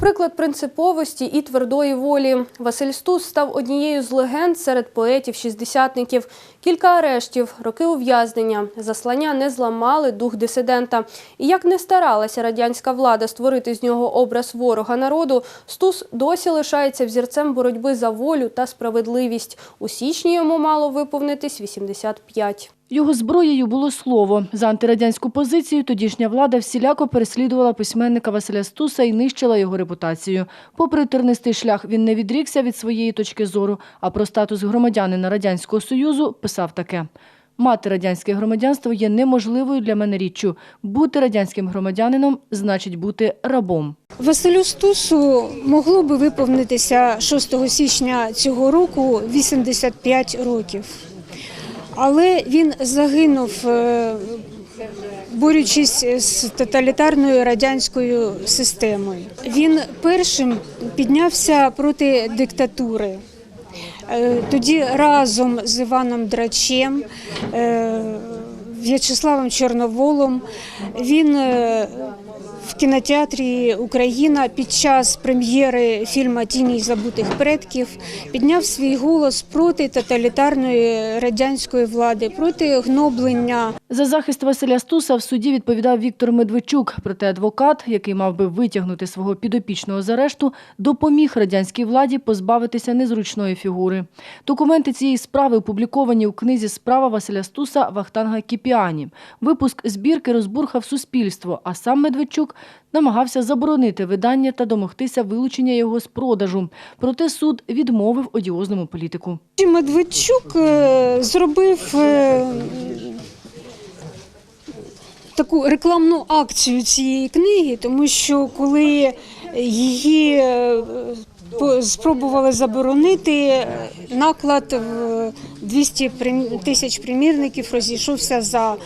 Приклад принциповості і твердої волі. Василь Стус став однією з легенд серед поетів-шістдесятників. Кілька арештів, роки ув'язнення, заслання не зламали дух дисидента. І як не старалася радянська влада створити з нього образ ворога народу, Стус досі лишається взірцем боротьби за волю та справедливість. У січні йому мало виповнитись 85. Його зброєю було слово. За антирадянську позицію тодішня влада всіляко переслідувала письменника Василя Стуса і нищила його репутацію. Попри тернистий шлях, він не відрікся від своєї точки зору, а про статус громадянина Радянського Союзу писав таке. Мати радянське громадянство є неможливою для мене річчю. Бути радянським громадянином значить бути рабом. Василю Стусу могло би виповнитися 6 січня цього року 85 років. Але він загинув, е, борючись з тоталітарною радянською системою. Він першим піднявся проти диктатури. Е, Тоді разом з Іваном Драчем, е, В'ячеславом Чорноволом він в кінотеатрі Україна під час прем'єри фільму Тіні забутих предків підняв свій голос проти тоталітарної радянської влади, проти гноблення За захист Василя Стуса в суді відповідав Віктор Медведчук. Проте адвокат, який мав би витягнути свого підопічного з арешту, допоміг радянській владі позбавитися незручної фігури. Документи цієї справи опубліковані у книзі Справа Василя Стуса Вахтанга Кіпіані. Випуск збірки розбурхав суспільство, а сам Медведчук намагався заборонити видання та домогтися вилучення його з продажу. Проте суд відмовив одіозному політику. Медведчук е, зробив е, таку рекламну акцію цієї книги, тому що коли її е, спробували заборонити, наклад в 200 тисяч примірників розійшовся за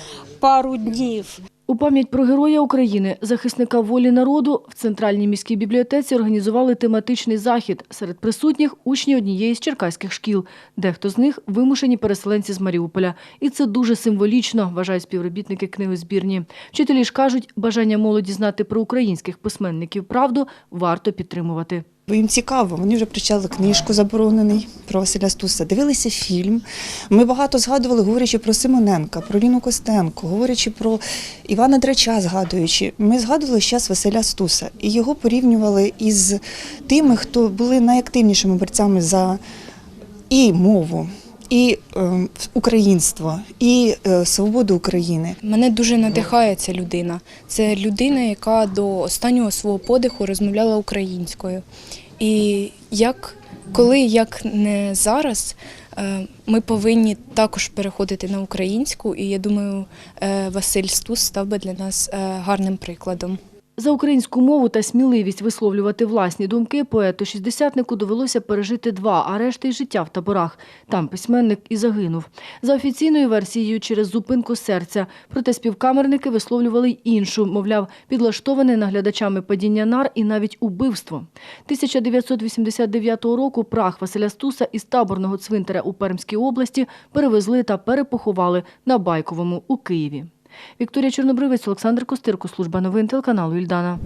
пару днів. У пам'ять про героя України, захисника волі народу, в центральній міській бібліотеці організували тематичний захід. Серед присутніх учні однієї з черкаських шкіл. Дехто з них вимушені переселенці з Маріуполя. І це дуже символічно, вважають співробітники книгозбірні. Вчителі ж кажуть, бажання молоді знати про українських письменників правду варто підтримувати. Бо їм цікаво, вони вже прочитали книжку заборонений про Василя Стуса, дивилися фільм. Ми багато згадували, говорячи про Симоненка, про Ліну Костенко, говорячи про Івана Драча, згадуючи. Ми згадували час Василя Стуса і його порівнювали із тими, хто були найактивнішими борцями за і мову, і е, українство, і е, свободу України. Мене дуже надихає ця людина. Це людина, яка до останнього свого подиху розмовляла українською. І як коли, як не зараз, е, ми повинні також переходити на українську, і я думаю, е, Василь Стус став би для нас гарним прикладом. За українську мову та сміливість висловлювати власні думки поету-шістдесятнику довелося пережити два арешти й життя в таборах. Там письменник і загинув. За офіційною версією через зупинку серця. Проте співкамерники висловлювали й іншу, мовляв, підлаштоване наглядачами падіння нар і навіть убивство. 1989 року прах Василя Стуса із таборного цвинтаря у Пермській області перевезли та перепоховали на Байковому у Києві. Вікторія Чорнобривець, Олександр Костирко, служба новин телеканалу Ільдана.